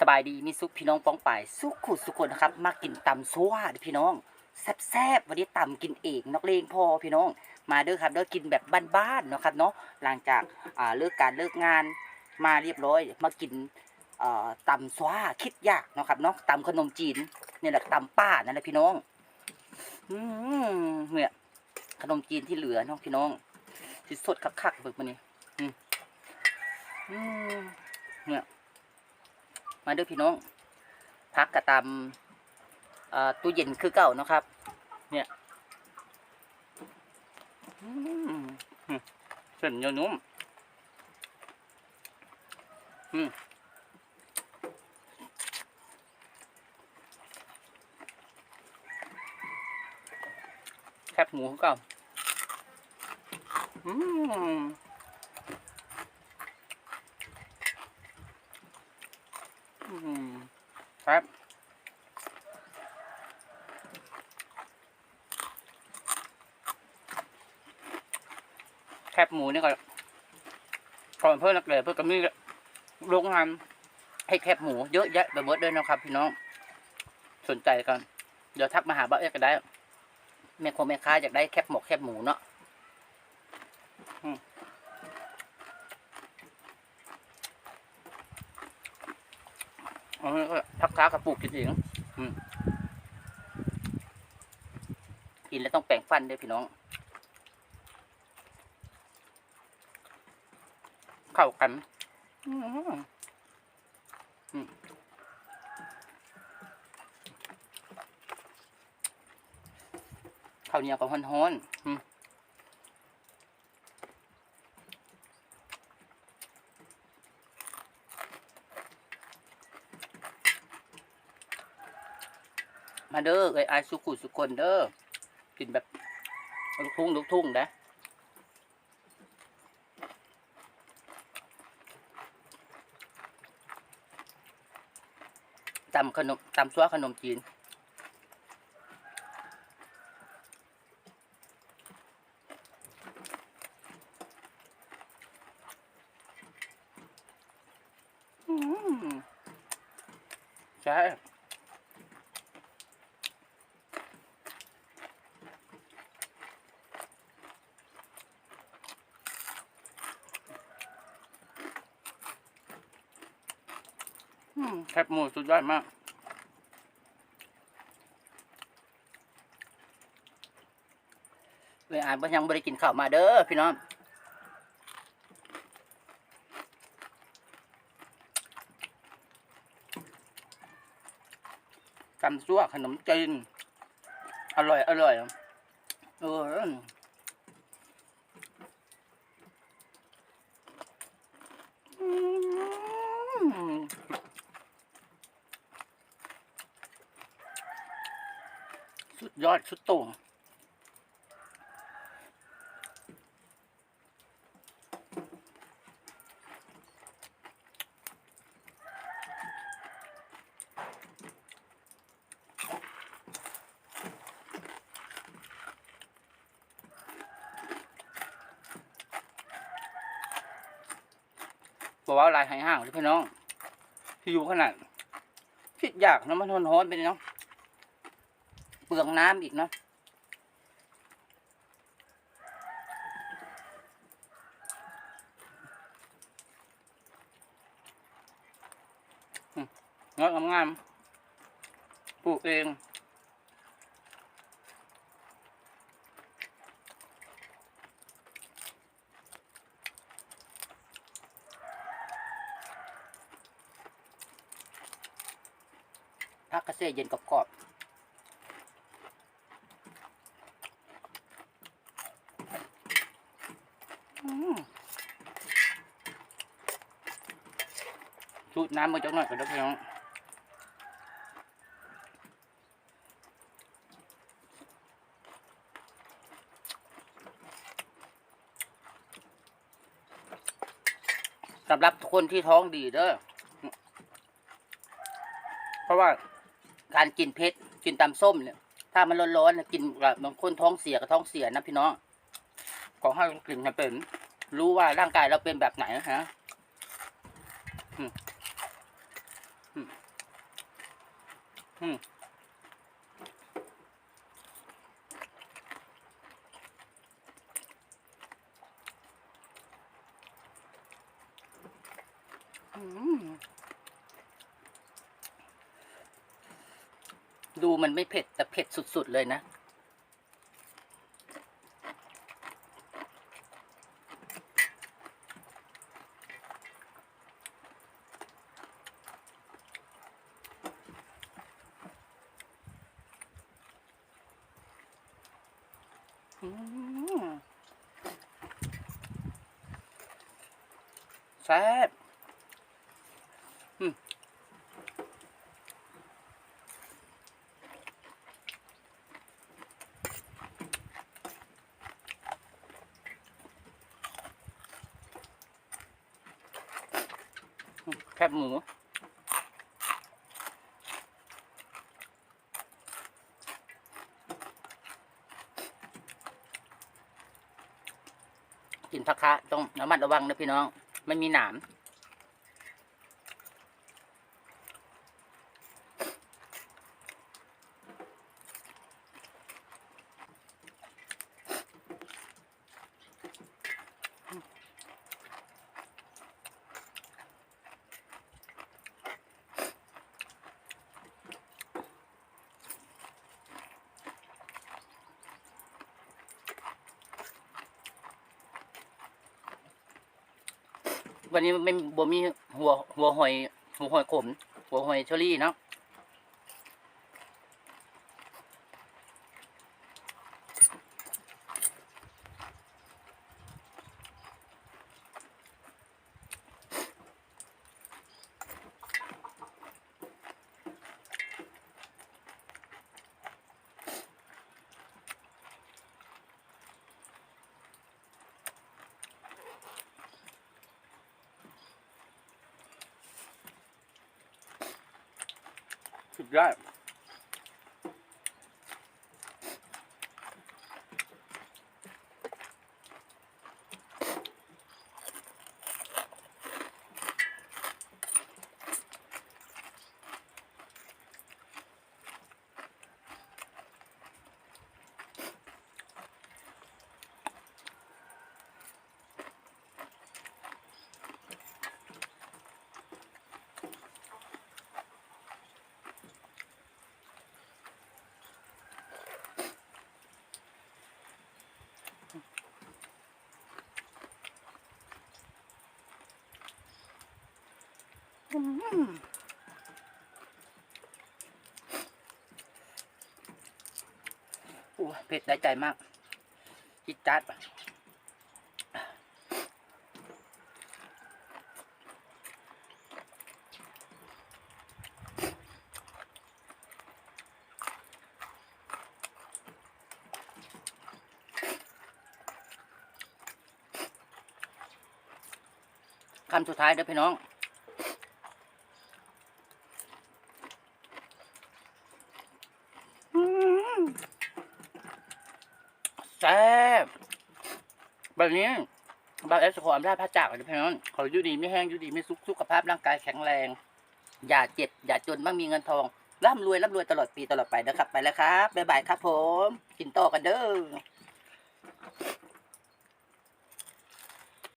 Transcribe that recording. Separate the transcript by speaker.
Speaker 1: สบายดีมีสุขพี่น้องป้องป่ายสุขขุดสุขคนนะครับ มากินตำซัวด้อพี่น้องแซ่บๆวันนี้ตำกินเองนกเลงพอพี่น้อง มาเด้อครับเด้อกินแบบบ้านๆเนาะครับเนาะหลังจากอ่าเลิกการเลิกงานมาเรียบร้อย มากินอ่อตำซัวคิดยากเนาะครับเนาะตำขนมจีนเนี่ยแหละตำป้านั่นแหละพี่น้องอืมเนี่ยขนมจีนที่เหลือเนาะพี่น้องที่สดคักๆเบิกมานี่อืมเนี่ย มาด้อพี่น้องพักกระตามเอ่อตู้เย็นคือเก่านะครับ เนี่ยเส้นยนุ่มอืมแคบหมูคือเก่าอืม อืมครับ แคบหมูนี่ก็ก่อนเพื่อนนักเลยเพื่อนก็มีโรงงานให้แคบหมูเยอะแยะไปหมดเลยนะครับ พี่น้อง สนใจกันเดี๋ยวทักมาหาบ้าเอ๊กก็ได้แม่คงแม่ค้าอยากได้แคบหมกแคบหมูเนาะอันนี้ก็ทักค้ากระปุกกินเองอินแล้วต้องแปรงฟันด้วยพี่น้อง เข้ากันข้าวเหนียวกับฮ้อนๆอืมาเด้อเอ้ยอายสุขุสุคนเด้อกินแบบลูกทุ่งลูกทุ่งนะ ตำขนมตำซัวขนมจีน ใช่ แคบหมูสุดยอดมากเวลาบ่ยังบ่ได้กินข้าวมาเด้อพี่น้องตำซั่วขนมจีนอร่อย อร่อยเอออืมสุด ยอดสุดโต่งบอกว่าลายหายห่างเลยพี่น้องที่อยู่ขนาดคิดยากนะมันทนฮ้อนไปเนาะ ลืองน้ำอีกเนาะงอกงามปลูกเองพักกระเซยเย็นกรอบๆอืม สูดน้ำมาจักหน่อยก็ได้พี่น้องสำหรับคนที่ท้องดีเด้อ เพราะว่าการกินเผ็ดกินตำส้มเนี่ย ถ้ามันร้อนๆนะกินแบบบางคนท้องเสียกับท้องเสียนะพี่น้อง ขอให้กินให้เป็น รู้ว่าร่างกายเราเป็นแบบไหนนะฮะอืมอืม อืมดูมันไม่เผ็ด แต่เผ็ดสุด ๆ เลยนะ แซ่บแคบหมู กินผักคะต้องระมัดระวังนะพี่น้อง มันมีหนาม วันนี้ไม่บ่มีหัวหัวหอยหัวหอยขม หัวหอยเชอรี่เนาะ สุดยอด อืมอู้เผ็ดได้ใจมากจิดจัดคำสุดท้ายเด้อพี่น้อง แซ่บ แบบนี้บาเอสขออำนาจพระจากนะพี่น้องขออยู่ดีไม่แห้งอยู่ดีไม่สุขสุขภาพร่างกายแข็งแรง อย่าเจ็บ อย่าจนมั่งมีเงินทองร่ำรวยร่ำรวยตลอดปีตลอดไปนะครับ ไปแล้วครับบ๊ายบายครับผม กินต่อกันเด้อ